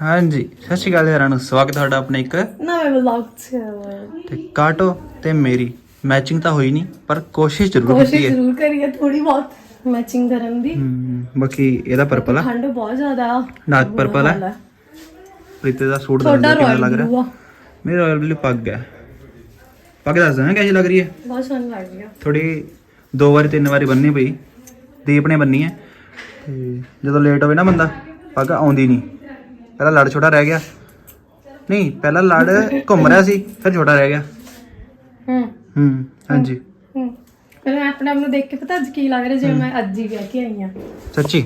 ਹਾਂਜੀ ਸਤਿ ਸ਼੍ਰੀ ਅਕਾਲ ਯਾਰਾਂ ਨੂੰ ਸਵਾਗਤ ਹੈ ਤੁਹਾਡਾ ਆਪਣੇ ਇੱਕ ਨਵੇਂ ਵਲੌਗ ਚ ਤੇ ਕਾਟੋ ਤੇ ਮੇਰੀ। ਮੈਚਿੰਗ ਤਾਂ ਹੋਈ ਨਹੀਂ ਪਰ ਕੋਸ਼ਿਸ਼ ਜ਼ਰੂਰ ਕੋਸ਼ਿਸ਼ ਕੀਤੀ ਹੈ। ਜ਼ਰੂਰ ਕਰੀਏ ਥੋੜੀ ਬਹੁਤ ਮੈਚਿੰਗ ਕਰਨ ਦੀ। ਹਮ, ਬਾਕੀ ਇਹਦਾ ਪਰਪਲ ਆ। ਠੰਡ ਬਹੁਤ ਜ਼ਿਆਦਾ। ਆ ਡਾਰਕ ਪਰਪਲ ਆ। ਪ੍ਰੀਤੇ ਦਾ ਸੂਟ ਦੱਸ ਤੁਹਾਡਾ ਦਿਓ ਕਿਵੇਂ ਲੱਗ ਰਿਹਾ? ਮੇਰਾ ਰਾਇਲ ਬਲੂ ਪੱਗ ਹੈ। ਪੱਗ ਦੱਸ ਦੇਣਾ ਕਿਹੋ ਜਿਹੀ ਲੱਗ ਰਹੀ ਹੈ। ਬਹੁਤ ਸੋਹਣੀ ਲੱਗ ਰਹੀ ਥੋੜੀ ਦੋ ਵਾਰੀ ਤਿੰਨ ਵਾਰੀ ਬੰਨੀ ਪਈ। ਦੀਪ ਨੇ ਬੰਨੀ ਹੈ। ਤੇ ਜਦੋਂ ਲੇਟ ਹੋਵੇ ਨਾ ਬੰਦਾ ਪੱਗ ਆਉਂਦੀ ਨਹੀਂ। ਪਹਿਲਾਂ ਲੜ ਛੋਟਾ ਰਹਿ ਗਿਆ। ਨਹੀਂ ਪਹਿਲਾਂ ਲੜ ਘੁੰਮ ਰਿਹਾ ਸੀ ਫਿਰ ਛੋਟਾ ਰਹਿ ਗਿਆ। ਹੂੰ। ਹੂੰ ਹਾਂਜੀ। ਹੂੰ ਫਿਰ ਮੈਂ ਆਪਣੇ ਆਪ ਨੂੰ ਦੇਖ ਕੇ ਪਤਾ ਅੱਜ ਕੀ ਲੱਗ ਰਿਹਾ ਜਿਵੇਂ ਮੈਂ ਅੱਜ ਹੀ ਵਿਆਹ ਕੇ ਆਈ ਆ ਸੱਚੀ?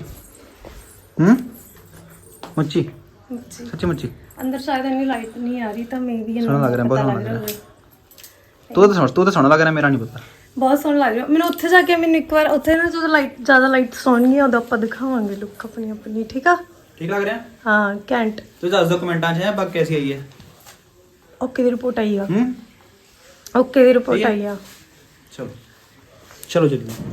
ਹੂੰ? ਮੁੱਚੀ? ਸੱਚੀ। ਮੁੱਚੀ? ਅੰਦਰ ਸ਼ਾਇਦ ਇੰਨੀ ਲਾਈਟ ਨਹੀਂ ਆ ਰਹੀ ਤਾਂ ਮੇ ਵੀ ਸੋਹਣਾ ਲੱਗ ਰਿਹਾ, ਬਹੁਤ ਸੋਹਣਾ ਲੱਗ ਰਿਹਾ। ਤੂੰ ਤਾਂ ਸੁਣ ਤੂੰ ਤਾਂ ਸੋਹਣਾ ਲੱਗ ਰਿਹਾ ਮੇਰਾ ਨਹੀਂ ਪਤਾ। ਬਹੁਤ ਸੋਹਣਾ ਲੱਗ ਰਿਹਾ। ਮੈਨੂੰ ਉੱਥੇ ਜਾ ਕੇ ਮੈਨੂੰ ਇੱਕ ਵਾਰ ਉੱਥੇ ਨਾ ਜਦੋਂ ਲਾਈਟ ਜ਼ਿਆਦਾ ਲਾਈਟ ਸੋਹਣੀ ਆ ਉਦੋਂ ਆਪਾਂ ਦਿਖਾਵਾਂਗੇ ਲੁੱਕ ਆਪਣੀ ਆਪਣੀ ਠੀਕ ਆ? ਠੀਕ ਲੱਗ ਰਿਹਾ ਹਾਂ ਕੈਂਟ ਤੂੰ ਦੱਸ ਦੋ ਕਮੈਂਟਾਂ 'ਚ ਹੈ ਪੱਗ ਕੈਸੀ ਆਈ ਹੈ ਓਕੇ ਦੀ ਰਿਪੋਰਟ ਆਈ ਆ ਹੂੰ ਓਕੇ ਦੀ ਰਿਪੋਰਟ ਸਹੀ ਆ? ਆਈ ਆ ਚਲੋ ਚਲੋ ਚੱਲੀਏ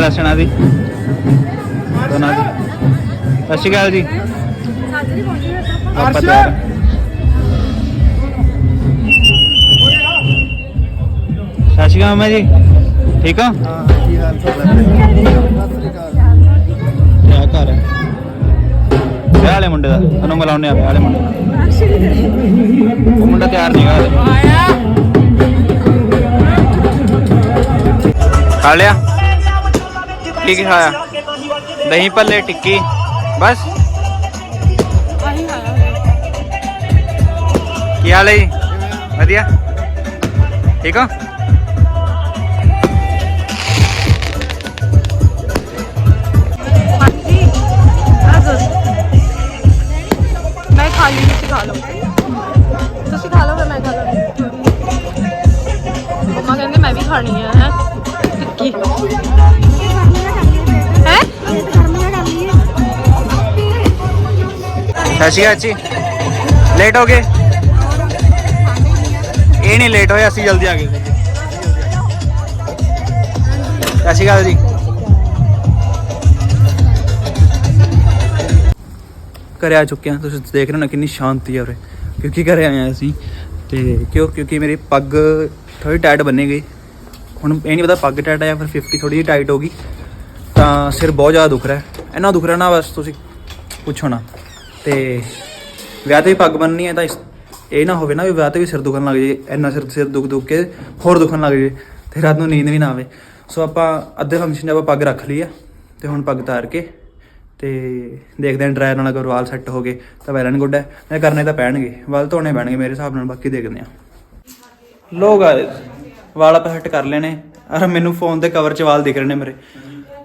ਹੁਣ ਦੇਖ ਲਓ ਡਰੈਸ ਇਹਨਾਂ ਦੀ। ਦੋਨਾਂ ਦੀ। ਸਤਿ ਸ਼੍ਰੀ ਅਕਾਲ ਜੀ। ਆਪਾਂ ਤਿਆਰ ਹਾਂ। ਸਤਿ ਸ਼੍ਰੀ ਅਕਾਲ ਮਾਮਾ ਜੀ। ਠੀਕ ਹੋ? ਕਿਆ ਘਰ ਹੈ? ਵਿਆਹ ਵਾਲੇ ਮੁੰਡੇ ਦਾ। ਤੁਹਾਨੂੰ ਮਿਲਾਉਂਦੇ ਆ ਵਿਆਹ ਵਾਲੇ ਮੁੰਡੇ ਦਾ। ਉਹ ਮੁੰਡਾ ਤਿਆਰ ਨਹੀਂ ਹੈਗਾ ਖਾ ਲਿਆ? ਕੀ ਕੀ ਖਾਇਆ ਦਹੀਂ ਭੱਲੇ ਟਿੱਕੀ ਬਸ ਕੀ ਹਾਲ ਹੈ ਜੀ ਵਧੀਆ ਠੀਕ ਹੋ ਹਾਂਜੀ ਮੈਂ ਖਾ ਲਈ ਤੁਸੀਂ ਖਾ ਲਓ ਤੁਸੀਂ ਖਾ ਲਓ ਫਿਰ ਮੈਂ ਖਾ ਲਵਾਂਗੀ ਮੰਮਾ ਕਹਿੰਦੇ ਮੈਂ ਵੀ ਖਾਣੀ ਹੈ ਹੈ ਟਿੱਕੀ ਸਤਿ ਸ਼੍ਰੀ ਅਕਾਲ ਜੀ। ਲੇਟ ਹੋ ਗਏ। ਇਹ ਨਹੀਂ ਲੇਟ ਹੋਏ, ਅਸੀਂ ਜਲਦੀ ਆ ਗਏ। ਸਤਿ ਸ਼੍ਰੀ ਅਕਾਲ ਜੀ। ਘਰੇ ਆ ਚੁੱਕੇ ਹਾਂ। ਤੁਸੀਂ ਦੇਖ ਰਹੇ ਹੋ ਨਾ ਕਿੰਨੀ ਸ਼ਾਂਤੀ ਹੈ ਉਰੇ। ਕਿਉਂਕਿ ਘਰੇ ਆਏ ਹਾਂ ਅਸੀਂ। ਤੇ ਕਿਉਂ? ਕਿਉਂਕਿ ਮੇਰੀ ਪੱਗ ਥੋੜੀ ਟਾਈਟ ਬੰਨੀ ਗਈ ਹੁਣ ਇਹ ਨਹੀਂ ਪਤਾ ਪੱਗ ਟਾਈਟ ਆ ਜਾਂ ਫਿਰ 50 ਥੋੜੀ ਜਿਹੀ ਟਾਈਟ ਹੋ ਗਈ। ਤਾਂ ਸਿਰ ਬਹੁਤ ਜ਼ਿਆਦਾ ਦੁਖ ਰਿਹਾ। ਹੈ। ਇੰਨਾ ਦੁਖ ਰਿਹਾ ਨਾ ਬਸ, ਤੁਸੀਂ ਪੁੱਛੋ ਨਾ। ਤੇ ਵਿਆਹ ਤੇ ਵੀ ਪੱਗ ਬੰਨਣੀ ਹੈ ਤਾਂ ਇਸ- ਇਹ ਨਾ ਹੋਵੇ ਨਾ ਵੀ ਵਿਆਹ ਤੇ ਵੀ ਸਿਰ ਦੁਖਣ ਲੱਗ ਜੇ ਇੰਨਾ ਸਿਰ ਸਿਰ ਦੁਖ ਦੁਖ ਕੇ ਹੋਰ ਦੁਖਣ ਲੱਗ ਜੇ ਤੇ ਰਾਤ ਨੂੰ ਨੀਂਦ ਵੀ ਨਾ ਆਵੇ। ਸੋ ਆਪਾਂ ਅੱਧੇ ਫੰਕਸ਼ਨ 'ਚ ਆਪਾਂ ਪੱਗ ਰੱਖ ਲਈ ਆ ਤੇ ਹੁਣ ਪੱਗ ਤਾਰ ਕੇ ਤੇ ਦੇਖਦੇ ਹਾਂ ਡਰਾਇਰ ਨਾਲ ਅਗਰ ਵਾਲ ਸੈੱਟ ਹੋ ਗਏ ਤਾਂ ਵੈਲ ਐਂਡ ਗੁੱਡ ਹੈ ਨਹੀਂ ਕਰਨੇ ਤਾਂ ਪੈਣਗੇ, ਵਾਲ ਧੋਣੇ ਪੈਣਗੇ ਮੇਰੇ ਹਿਸਾਬ ਨਾਲ, ਬਾਕੀ ਦੇਖਦੇ ਹਾਂ। ਲੋ ਗਾਇਸ ਵਾਲ ਆਪਾਂ ਸੈੱਟ ਕਰ ਲੈਣੇ ਅਰ ਮੈਨੂੰ ਫੋਨ ਦੇ ਕਵਰ 'ਚ ਵਾਲ ਦਿਖ ਰਹੇ ਨੇ ਮੇਰੇ।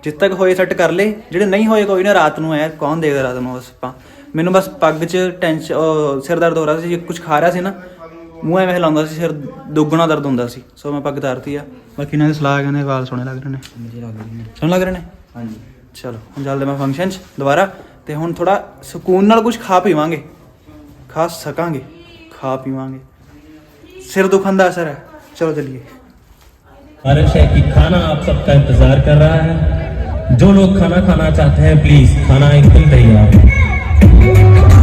ਜਿੱਦ ਤੱਕ ਹੋਏ ਸੈੱਟ ਕਰ ਲੇ ਜਿਹੜੇ ਨਹੀਂ ਹੋਏ ਕੋਈ ਨਾ, ਰਾਤ ਨੂੰ ਐ ਕੌਣ ਦੇਖਦਾ ਰਾਤ ਨੂੰ ਬਸ ਆਪਾਂ? ਮੈਨੂੰ ਬਸ ਪੱਗ 'ਚ ਟੈਨਸ਼ਨ ਸਿਰ ਦਰਦ ਹੋ ਰਿਹਾ ਸੀ ਜੇ ਕੁਝ ਖਾ ਰਿਹਾ ਸੀ ਨਾ ਮੂੰਹ ਐਵੇਂ ਹਿਲਾਉਂਦਾ ਸੀ ਸਿਰ ਦੁੱਗਣਾ ਦਰਦ ਹੁੰਦਾ ਸੀ ਸੋ ਮੈਂ ਪੱਗ ਤਾਰਤੀ ਆ ਬਾਕੀ ਇਹਨਾਂ ਦੀ ਸਲਾਹ ਕਹਿੰਦੇ ਵਾਲ ਸੋਹਣੇ ਲੱਗ ਰਹੇ ਨੇ ਸੋਹਣੇ ਲੱਗ ਰਹੇ ਨੇ ਹਾਂਜੀ ਚਲੋ ਹੁਣ ਚੱਲਦੇ ਮੈਂ ਫੰਕਸ਼ਨ 'ਚ ਦੁਬਾਰਾ ਤੇ ਹੁਣ ਥੋੜਾ ਸਕੂਨ ਨਾਲ ਕੁਝ ਖਾ ਪੀਵਾਂਗੇ ਖਾ ਸਕਾਂਗੇ ਖਾ ਪੀਵਾਂਗੇ ਸਿਰ ਦੁਖਣ ਦਾ ਅਸਰ ਹੈ ਚਲੋ ਚੱਲੀਏ बारिश है कि खाना आप सबका इंतजार कर रहा है जो लोग खाना खाना चाहते हैं प्लीज खाना एकदम तैयार 嗯。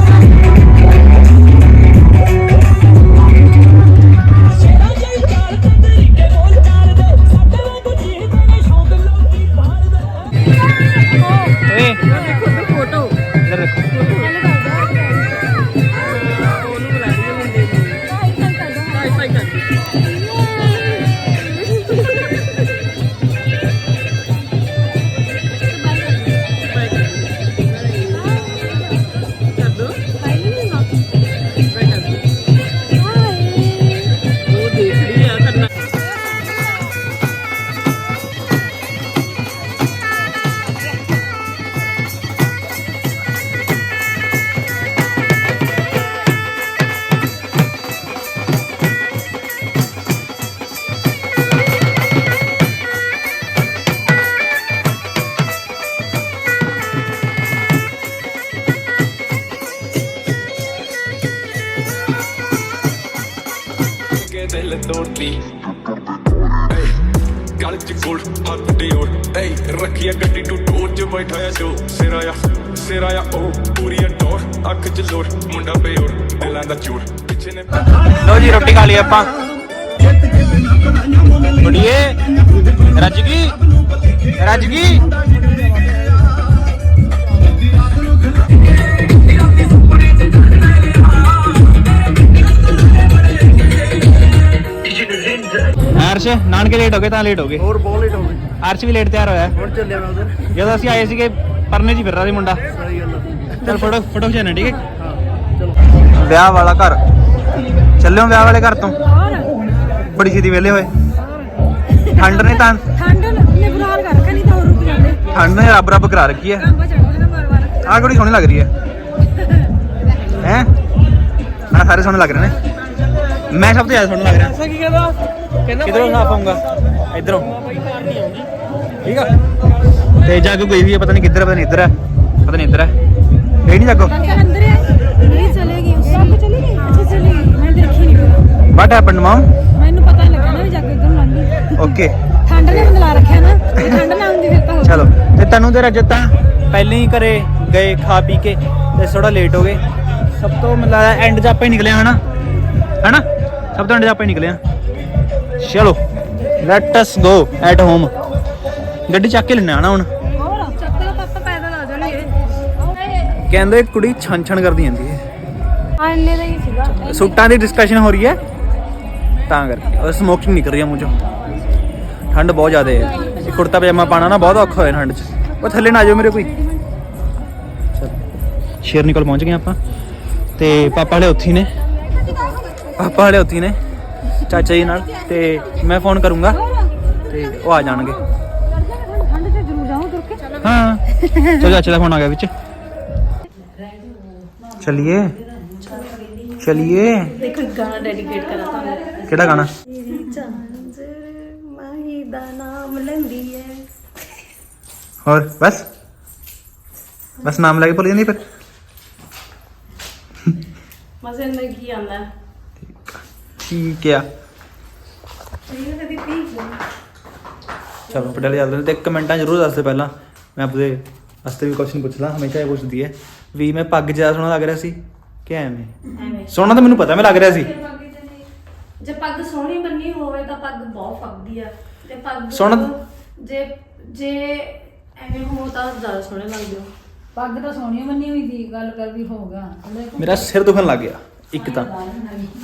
ਦਿਲ ਤੋੜਦੀ ਗਲ ਚ ਗੋਲ ਹੱਥ ਡਿਓਰ ਏ ਰੱਖਿਆ ਗੱਡੀ ਟੂ ਟੋਰ ਚ ਬੈਠਾ ਆ ਜੋ। ਸਿਰਾ ਆ, ਸਿਰਾ ਉਹ ਪੂਰੀ ਆ ਟੋਰ ਅੱਖ ਚ ਲੋੜ ਮੁੰਡਾ ਬੇਓਰ ਦਿਲਾਂ ਦਾ ਚੋਰ। ਪਿੱਛੇ ਨੇ ਲੋ ਜੀ, ਰੋਟੀ ਖਾ ਲਈ ਆਪਾਂ। ਬੜੀਏ ਰੱਜ ਗਈ ਰੱਜ ਗਈ ਅਰਸ਼ ਨਾਨਕੇ ਲੇਟ ਹੋ ਗਏ ਤਾਂ ਲੇਟ ਹੋ ਗਏ। ਹੋਰ ਬਹੁਤ ਲੇਟ ਹੋ ਗਏ। ਅਰਸ਼ ਵੀ ਲੇਟ ਤਿਆਰ ਹੋਇਆ। ਹੁਣ ਚੱਲਿਆ ਮੈਂ ਉਧਰ। ਜਦੋਂ ਅਸੀਂ ਆਏ ਸੀਗੇ ਪਰਨੇ 'ਚ ਹੀ ਫਿਰ ਰਿਹਾ ਸੀ ਮੁੰਡਾ। ਸਹੀ ਗੱਲ। ਚਲ ਫੋਟੋ ਫੋਟੋ ਖਿਚਾਣਾ ਠੀਕ ਹੈ? ਹਾਂ ਚਲੋ। ਵਿਆਹ ਵਾਲਾ ਘਰ। ਚੱਲਿਓ ਵਿਆਹ ਵਾਲੇ ਘਰ ਤੋਂ। ਬੜੀ ਛੇਤੀ ਵਿਹਲੇ ਹੋਏ। ਠੰਡ ਨੇ ਤਾਂ? ਠੰਡ ਨੇ ਬੁਲਾਲ ਕਰ ਰੱਖਿਆ ਨਹੀਂ ਤਾਂ ਹੋਰ ਰੁਕ ਜਾਂਦੇ। ਠੰਡ ਨੇ ਰੱਬ ਰੱਬ ਕਰਾ ਰੱਖੀ ਹੈ। ਕੰਬਾ ਚੜੋ ਨਾ ਆਹ ਕੁੜੀ ਸੋਹਣੀ ਲੱਗ ਰਹੀ ਹੈ। ਹੈ? ਆ ਸਾਰੇ ਸੋਹਣੇ ਲੱਗ ਰਹੇ ਨੇ। ਮੈਂ ਸਭ ਤੋਂ ਜ਼ਿਆਦਾ ਸੋਹਣਾ ਲੱਗ ਰਿਹਾ। ਐਸਾ ਕੀ ਕਹਿੰਦਾ? ਕਿਧਰੋਂ ਨਾ ਪਾਉਂਗਾ ਇਧਰੋਂ। ਠੀਕ ਆ। ਤੇ ਜਾਗੋ ਗਈ ਵੀ ਹੈ ਪਤਾ ਨਹੀਂ ਕਿੱਧਰ ਪਤਾ ਨਹੀਂ ਇੱਧਰ ਹੈ ਪਤਾ ਨਹੀਂ ਇੱਧਰ ਹੈ ਗਈ ਨਹੀਂ ਜਾਗੋ। ਅੰਦਰ ਹੈ ਨਹੀਂ ਚਲੇਗੀ ਸਭ ਚਲੀ ਗਈ ਅੱਛਾ ਚਲੀ ਗਈ ਮੈਂ ਦੇਖੀ ਨਹੀਂ ਵਾਟ ਹੈਪਨਡ ਮਮ ਮੈਨੂੰ ਪਤਾ ਨਹੀਂ ਲੱਗਾ ਨਾ ਵੀ ਜਾ ਕੇ ਇਧਰ ਲੰਘ ਓਕੇ ਠੰਡ ਨੇ ਬੰਦਲਾ ਰੱਖਿਆ ਨਾ। ਜੇ ਠੰਡ ਨਾ ਹੁੰਦੀ ਫਿਰ ਤਾਂ ਚਲੋ। ਤੇ ਤੈਨੂੰ ਤੇ ਰਜਤ ਤਾਂ? ਪਹਿਲਾਂ ਹੀ ਘਰੇ ਗਏ ਖਾ ਪੀ ਕੇ ਤੇ ਥੋੜਾ ਲੇਟ ਹੋ ਗਏ। ਸਭ ਤੋਂ ਲੱਗਦਾ ਐਂਡ 'ਚ ਆਪਾਂ ਹੀ ਨਿਕਲੇ ਹਾਂ, ਹਨਾ? ਹਨਾ? ਸਭ ਤੋਂ ਐਂਡ 'ਚ ਆਪਾਂ ਹੀ ਨਿਕਲੇ ਹਾਂ ਚਲੋ let us go at home ਗੱਡੀ ਚੱਕ ਕੇ ਲੈਣਾ ਹਨਾ ਹੁਣ। ਹੋਰ ਚੱਕਰ ਤਾਂ ਆਪਾਂ ਪੈਦਲ ਆ ਜਾਣਗੇ ਕਹਿੰਦੇ ਕੁੜੀ ਛਣ ਛਣ ਕਰਦੀ ਜਾਂਦੀ ਹੈ। ਆ ਇੰਨੇ ਦਾ ਹੀ ਸੀਗਾ ਸੂਟਾਂ ਦੀ ਡਿਸਕਸ਼ਨ ਹੋ ਰਹੀ ਹੈ। ਤਾਂ ਕਰਕੇ। ਔਰ ਸਮੋਕਿੰਗ ਨਿਕਲ ਰਹੀ ਹੈ ਮੂੰਹ ਚੋਂ। ਠੰਡ ਬਹੁਤ ਜ਼ਿਆਦਾ ਹੈ। ਇਹ ਕੁੜਤਾ ਪਜਾਮਾ ਪਾਣਾ ਨਾ ਬਹੁਤ ਔਖਾ ਹੋਇਆ ਠੰਡ 'ਚ। ਉਹ ਥੱਲੇ ਨਾ ਆ ਜਾਓ ਮੇਰੇ ਕੋਈ। ਚਲੋ ਸ਼ੇਰਨੀ ਕੋਲ ਪਹੁੰਚ ਗਏ ਆਪਾਂ। ਤੇ ਪਾਪਾ ਵਾਲੇ ਉੱਥੇ ਹੀ ਨੇ। ਪਾਪਾ ਵਾਲੇ ਉੱਥੇ ਹੀ ਨੇ। ਚਾਚਾ ਜੀ ਨਾਲ ਤੇ ਮੈਂ ਫੋਨ ਕਰੂੰਗਾ ਤੇ ਉਹ ਆ ਜਾਣਗੇ। ਠੰਡ ਤੇ ਜ਼ਰੂਰ ਜਾਉਂ ਤੁਰ ਕੇ। ਹਾਂ। ਚਲੋ ਚਾਚੇ ਦਾ ਫੋਨ ਆ ਗਿਆ ਵਿੱਚ। ਚਲਿਏ। ਚਲਿਏ। ਦੇਖੋ ਇੱਕ ਗਾਣਾ ਡੈਡੀਕੇਟ ਕਰਾਂ ਤੁਹਾਨੂੰ। ਕਿਹੜਾ ਗਾਣਾ? ਮਾਹੀ ਦਾ ਨਾਮ ਲੈਂਦੀ ਹੈ ਹੋਰ ਬਸ। ਬਸ ਨਾਮ ਲੈ ਕੇ ਭੁੱਲ ਜਾਂਦੀ ਫਿਰ। ਮਜ਼ੇ ਨਾਲ ਕੀ ਆਂਦਾ ਠੀਕ ਆ। ਇਹ ਕਦੀ ਪੀ ਚਲੋ ਪਟਿਆਲੇ ਚੱਲਦੇ ਨੇ ਤੇ ਕਮੈਂਟਾਂ ਜ਼ਰੂਰ ਦੱਸ ਦਿਓ ਪਹਿਲਾਂ। ਮੈਂ ਆਪਦੇ ਵਾਸਤੇ ਵੀ ਕੁਐਸਚਨ ਪੁੱਛਦਾ ਹਮੇਸ਼ਾ ਇਹ ਪੁੱਛਦੀ ਹੈ ਵੀ ਮੈਂ ਪੱਗ ਜ਼ਿਆਦਾ ਸੋਹਣਾ ਲੱਗ ਰਿਹਾ ਸੀ ਕਿ ਐਵੇਂ? ਐਵੇਂ। ਸੋਹਣਾ ਤਾਂ ਮੈਨੂੰ ਪਤਾ ਮੈਂ ਲੱਗ ਰਿਹਾ ਸੀ। ਜੇ ਪੱਗ ਸੋਹਣੀ ਬੰਨੀ ਹੋਵੇ ਤਾਂ ਪੱਗ ਬਹੁਤ ਫੱਗਦੀ ਆ। ਤੇ ਪੱਗ ਸੋਹਣਾ- ਜੇ ਜੇ ਐਵੇਂ ਹੋ ਤਾਂ ਜ਼ਿਆਦਾ ਸੋਹਣੇ ਲੱਗਦੇ ਹੋ ਪੱਗ ਤਾਂ ਸੋਹਣੀ ਬੰਨੀ ਹੋਈ ਦੀ ਗੱਲ ਕਰਦੀ ਹੋ ਗਿਆ ਦੇਖੋ ਮੇਰਾ ਸਿਰ ਦੁਖਣ ਲੱਗ ਗਿਆ ਇੱਕ ਤਾਂ।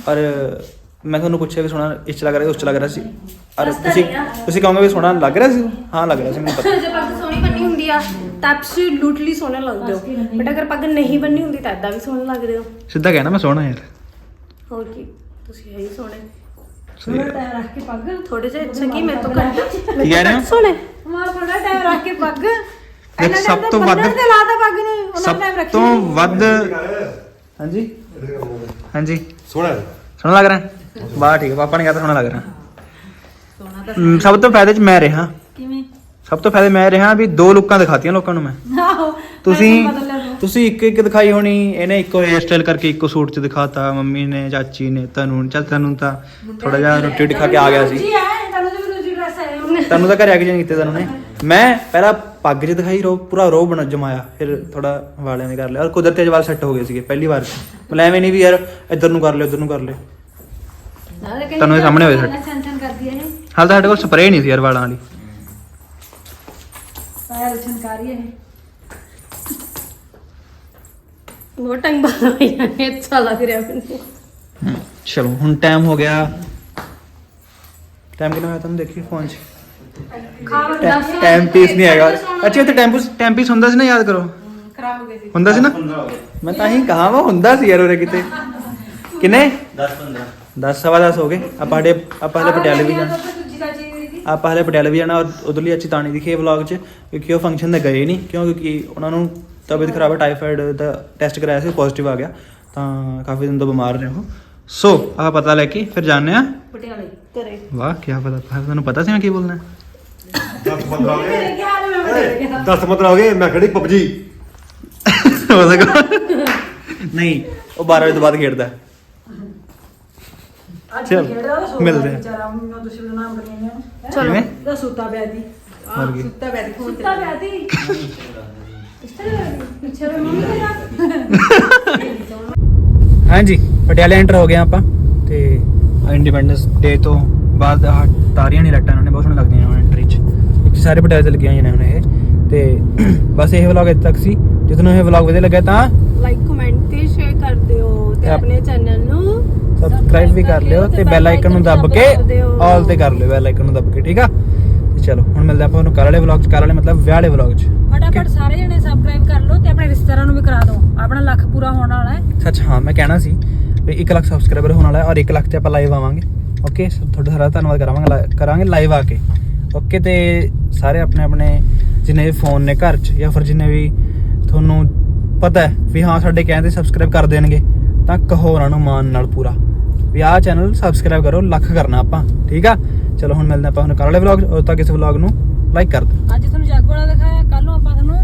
ਔਰ ਮੈਂ ਤੁਹਾਨੂੰ ਪੁੱਛਿਆ ਵੀ ਸੋਹਣਾ ਇਸ ਚ ਲੱਗ ਰਿਹਾ ਉਸ ਚ ਲੱਗ ਰਿਹਾ ਸੀ। ਦੱਸਦਾ ਤੁਸੀਂ। ਤੁਸੀਂ ਕਹੋਗੇ ਵੀ ਸੋਹਣਾ ਲੱਗ ਰਿਹਾ ਸੀ? ਹਾਂ ਲੱਗ ਰਿਹਾ ਸੀ ਮੈਨੂੰ ਪਤਾ। ਜੇ ਪੱਗ ਸੋਹਣੀ ਬੰਨੀ ਹੁੰਦੀ ਆ ਤਾਂ ਐਬਸੋਲੂਟਲੀ ਸੋਹਣੇ ਲੱਗਦੇ ਹੋ। ਬਟ ਅਗਰ ਪੱਗ ਨਹੀਂ ਬੰਨੀ ਹੁੰਦੀ ਤਾਂ ਇਦਾਂ ਵੀ ਸੋਹਣੇ ਲੱਗਦੇ ਹੋ। ਸਿੱਧਾ ਕਹਿਣਾ ਮੈਂ ਸੋਹਣਾ ਯਾਰ। ਹੋਰ ਕੀ? ਤੁਸੀਂ ਹੈ ਹੀ ਸੋਹਣੇ। ਸਹੀ ਹੈ। ਟਾਈਮ ਰੱਖ ਕੇ ਪੱਗ। ਥੋੜੇ ਜਿਹਾ ਅੱਛਾ ਕੀ ਮੇਰੇ ਤੋਂ ਘੱਟ। ਕੀ ਕਹਿ ਰਹੇ ਹੋ? ਸੋਹਣੇ। ਮਾਰ ਥੋੜਾ ਟਾਈਮ ਰੱਖ ਕੇ ਪੱਗ। ਦੇਖ ਸਭ ਤੋਂ ਵੱਧ ਤੇ ਲਾਤਾ ਪੱਗ ਨੂੰ ਉਹਨਾਂ ਸਭ ਟਾਈਮ ਰੱਖੀ ਤੋਂ ਵੱਧ ਹਾਂਜੀ। ਹਾਂਜੀ। ਸੋਹਣਾ ਸੋਹਣਾ ਲੱਗ ਰਿਹਾ? ਵਾਹ ਠੀਕ ਹੈ ਪਾਪਾ ਨੇ ਕਹਤਾ ਸੋਹਣਾ ਲੱਗ ਰਿਹਾ। ਹਮ, ਸਭ ਤੋਂ ਫਾਇਦੇ ਚ ਮੈਂ ਰਿਹਾ। ਕਿਵੇਂ? ਸਭ ਤੋਂ ਫਾਇਦੇ ਮੈਂ ਰਿਹਾ ਵੀ ਦੋ ਲੁੱਕਾਂ ਦਿਖਾਤੀਆਂ ਲੋਕਾਂ ਨੂੰ ਮੈਂ। ਆਹੋ ਤੁਸੀਂ ਬਦਲ ਤੂੰ। ਤੁਸੀਂ ਇੱਕ ਇੱਕ ਦਿਖਾਈ ਹੋਣੀ ਇਹਨੇ ਇੱਕੋ ਹੇਅਰ ਸਟਾਈਲ ਕਰਕੇ ਇੱਕੋ ਸੂਟ ਚ ਦਿਖਾਤਾ ਮੰਮੀ ਨੇ ਚਾਚੀ ਨੇ ਤਨੂੰ ਚੱਲ ਤਨੂੰ ਤਾਂ ਥੋੜਾ ਜਿਹਾ ਰੋਟੀ ਦਿਖਾ ਕੇ ਆ ਗਿਆ ਸੀ। ਜੀ ਹੈ ਤੁਹਾਨੂੰ ਤੇ ਦੂਜੀ ਡਰੈਸ ਹੈ ਤਨੂੰ ਤਾਂ ਘਰੇ ਆ ਕੇ ਚੇਂਜ ਕੀਤੇ ਤਨੂੰ ਨੇ। ਮੈਂ ਪਹਿਲਾਂ ਪੱਗ 'ਚ ਦਿਖਾਈ ਰੋ ਪੂਰਾ ਰੋ ਬਣ ਜਮਾਇਆ ਫਿਰ ਥੋੜਾ ਵਾਲਿਆਂ ਦੇ ਕਰ ਲਿਆ। ਔਰ ਕੁਦਰਤੀ ਜਵਾਲ ਸੈੱਟ ਹੋ ਗਏ ਸੀਗੇ ਪਹਿਲੀ ਵਾਰ। 'ਚ। ਮਤਲਬ ਐਵੇਂ ਨਹੀਂ ਵੀ ਯਾਰ ਇੱਧਰ ਨੂੰ ਕਰ ਲਿਓ ਇੱਧਰ ਨੂੰ ਕਰ ਲਿਓ। ਤੁਹਾਨੂੰ ਇਹ ਸਾਹਮਣੇ ਹੋਏ ਸਾਡੇ ਛਨ ਕਰਦੀ ਹੈ ਇਹ। ਹਾਲ ਤਾਂ ਸਾਡੇ ਕੋਲ ਸਪਰੇਅ ਨਹੀਂ ਸੀ ਯਾਰ ਵਾਲਾਂ ਵਾਲੀ। ਪੈਰ ਛਨਕਾਰੀ ਹੈ ਬਹੁਤ ਟਾਈਮ ਬਾਅਦ ਆਈ ਜਾਂਦੇ ਅੱਛਾ ਲੱਗ ਰਿਹਾ ਮੈਨੂੰ। ਹਮ, ਚਲੋ ਹੁਣ ਟਾਈਮ ਹੋ ਗਿਆ। ਟਾਈਮ ਕਿੰਨਾ ਹੋਇਆ ਤੁਹਾਨੂੰ ਦੇਖੀ ਫੋਨ 'ਚ? ਟਾਈਮ ਪੀਸ ਨਹੀਂ ਹੈਗਾ। ਅੱਛਾ ਤੇ ਟਾਈਮ ਪੀਸ ਟਾਈਮ ਪੀਸ ਹੁੰਦਾ ਸੀ ਨਾ ਯਾਦ ਕਰੋ? ਖਰਾਬ ਹੋ ਗਈ ਸੀ। ਹੁੰਦਾ ਸੀ ਨਾ? ਮੈਂ ਤਾਂ ਹੀ ਕਹਾ ਵਾ ਹੁੰਦਾ ਸੀ ਯਾਰ ਉਰੇ ਕਿਤੇ। ਕਿੰਨੇ? 10 15 10 ਸਵਾ 10 ਹੋ ਗਏ। ਆਪਾਂ ਹਲੇ ਆਪਾਂ ਹਲੇ ਪਟਿਆਲੇ ਵੀ ਜਾਣਾ। ਆਪਾਂ ਹਲੇ ਪਟਿਆਲੇ ਵੀ ਜਾਣਾ ਔਰ ਉਧਰਲੀ ਅੱਛੀ ਤਾਣੀ ਦਿਖੇ ਵਲੌਗ 'ਚ ਕਿਉਂਕਿ ਉਹ ਫੰਕਸ਼ਨ ਤੇ ਗਏ ਨਹੀਂ ਕਿਉਂ ਕਿਉਂਕਿ ਉਹਨਾਂ ਨੂੰ ਤਬੀਅਤ ਖਰਾਬ ਹੈ ਟਾਈਫਾਇਡ ਦਾ ਟੈਸਟ ਕਰਾਇਆ ਸੀ ਪੋਜ਼ਿਟਿਵ ਆ ਗਿਆ। ਤਾਂ ਕਾਫੀ ਦਿਨ ਤੋਂ ਬਿਮਾਰ ਨੇ ਉਹ। ਸੋ ਆਪਾਂ ਪਤਾ ਲੈ ਕੇ ਫਿਰ ਜਾਣੇ ਆ ਪਟਿਆਲੇ। ਕਰੇ ਵਾਹ ਕੀ ਪਤਾ ਤੁਹਾਨੂੰ ਪਤਾ ਸੀ ਮੈਂ ਕੀ ਬੋਲਣਾ। 10 15 ਹੋ ਗਏ। ਮੈਂ ਬਦਲ ਗਿਆ 10 15 ਹੋ ਗਏ ਮੈਂ ਖੜੀ ਪਬਜੀ। ਹੋ ਸਕਦਾ। ਨਹੀਂ ਉਹ 12 ਵਜੇ ਤੋਂ ਬਾਅਦ ਖੇਡਦਾ। ਹੈ। ਚਲ ਮਿਲਦੇ ਆ ਵਿਚਾਰਾ ਮੈਨੂੰ ਦੁਸ਼ਮਣ ਨਾਮ ਕਰੀਏ ਨੇ ਚਲੋ। ਕਿਵੇਂ? ਦਾ ਸੁੱਤਾ ਪਿਆ ਦੀ ਮਰ ਗਈ ਸੁੱਤਾ ਪਿਆ ਦੀ ਫੋਨ ਸੁੱਤਾ ਪਿਆ ਤੀ ਪਿੱਛੇ ਵੇ ਮੰਮੀ ਤੇਰਾ ਹਾਂਜੀ ਪਟਿਆਲੇ ਐਂਟਰ ਹੋ ਗਏ ਹਾਂ ਆਪਾਂ ਤੇ ਇੰਡੀਪੈਂਡੈਂਸ ਡੇ ਤੋਂ ਬਾਅਦ ਆਹ ਤਾਰੀਆਂ ਨਹੀਂ ਲੱਟਾਂ ਇਹਨਾਂ ਨੇ ਬਹੁਤ ਸੋਹਣੀਆਂ ਲੱਗਦੀਆਂ ਨੇ ਐਂਟਰੀ 'ਚ। ਇੱਕ ਸਾਰੇ ਪਟਿਆਲੇ ਤੇ ਲੱਗੀਆਂ ਹੋਈਆਂ ਨੇ ਹੁਣ ਇਹ ਤੇ ਬਸ ਇਹ ਵਲੌਗ ਇੱਥੇ ਤੱਕ ਸੀ। ਜੇ ਤੁਹਾਨੂੰ ਇਹ ਵਲੌਗ ਵਧੀਆ ਲੱਗਾ ਤਾਂ ਲਾਈਕ ਕਮੈਂਟ ਤੇ ਸ਼ੇਅਰ ਕਰ ਦਿਓ ਤੇ. ਆਪਣੇ ਚੈਨਲ ਨੂੰ ਸਬਸਕ੍ਰਾਈਬ ਵੀ ਕਰ ਲਿਓ ਤੇ ਬੈਲ ਆਈਕਨ ਨੂੰ ਦੱਬ ਕੇ ਕਰ। ਆਲ ਤੇ ਕਰ ਲਿਓ ਬੈਲ ਆਈਕਨ ਨੂੰ ਦੱਬ ਕੇ ਠੀਕ ਆ? ਤੇ ਚਲੋ ਹੁਣ ਮਿਲਦੇ ਆਪਾਂ ਤੁਹਾਨੂੰ ਕੱਲ੍ਹ ਵਾਲੇ ਵਲੌਗ 'ਚ ਕੱਲ੍ਹ ਵਾਲੇ ਮਤਲਬ ਵਿਆਹ ਵਾਲੇ ਵਲੌਗ 'ਚ ਫਟਾਫਟ ਸਾਰੇ ਜਣੇ ਸਬਸਕ੍ਰਾਈਬ ਕਰ ਲਓ ਤੇ ਆਪਣੇ ਰਿਸ਼ਤੇਦਾਰਾਂ ਨੂੰ ਵੀ ਕਰਾ ਦਿਓ। ਆਪਣਾ ਲੱਖ ਪੂਰਾ ਹੋਣ ਵਾਲਾ ਹੈ। ਸੱਚ ਹਾਂ ਮੈਂ ਕਹਿਣਾ ਸੀ ਵੀ 1 ਲੱਖ ਸਬਸਕ੍ਰਾਈਬਰ ਹੋਣ ਵਾਲਾ ਹੈ ਔਰ 1 ਲੱਖ ਤੇ ਆਪਾਂ ਲਾਈਵ ਆਵਾਂਗੇ ਓਕੇ ਤੁਹਾਡਾ ਸਾਰਾ ਧੰਨਵਾਦ ਕਰਾਂਗੇ ਕਰਾਂਗੇ ਲਾਈਵ ਆ ਕੇ ਓਕੇ ਤੇ ਸਾਰੇ ਆਪਣੇ ਆਪਣੇ ਜਿੰਨੇ ਵੀ ਫੋਨ ਨੇ ਘਰ 'ਚ ਜਾਂ ਫਿਰ ਜਿੰਨੇ ਵੀ ਤੁਹਾਨੂੰ ਪਤਾ ਹੈ ਵੀ ਹਾਂ ਸਾਡੇ ਕਹਿੰਦੇ ਸਬਸਕ੍ਰਾਈਬ ਕਰ ਦੇਣਗੇ ਤਾਂ ਕਹੋ ਉਹਨਾਂ ਨੂੰ ਮਾਨ ਨਾਲ ਪੂਰਾ। ਵੀ ਆਹ ਚੈਨਲ ਸਬਸਕ੍ਰਾਈਬ ਕਰੋ ਲੱਖ ਕਰਨਾ ਆਪਾਂ ਠੀਕ ਆ? ਚਲੋ ਹੁਣ ਮਿਲਦੇ ਆਪਾਂ ਹੁਣ ਕੱਲ੍ਹ ਵਾਲੇ ਵਲੌਗ ਉਦੋਂ ਤੱਕ ਇਸ ਵਲੌਗ ਨੂੰ ਲਾਈਕ ਕਰ ਦਿਓ। ਅੱਜ ਤੁਹਾਨੂੰ ਜਾਗੋ ਵਾਲਾ ਦਿਖਾਇਆ ਕੱਲ ਨੂੰ ਆਪਾਂ ਤੁਹਾਨੂੰ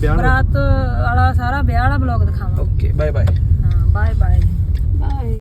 ਵਿਆਹ ਬਰਾਤ ਵਾਲਾ ਸਾਰਾ ਵਿਆਹ ਵਾਲਾ ਬਲੌਗ ਦਿਖਾਵਾਂਗੇ। ਓਕੇ ਬਾਏ ਬਾਏ ਹਾਂ ਬਾਏ ਬਾਏ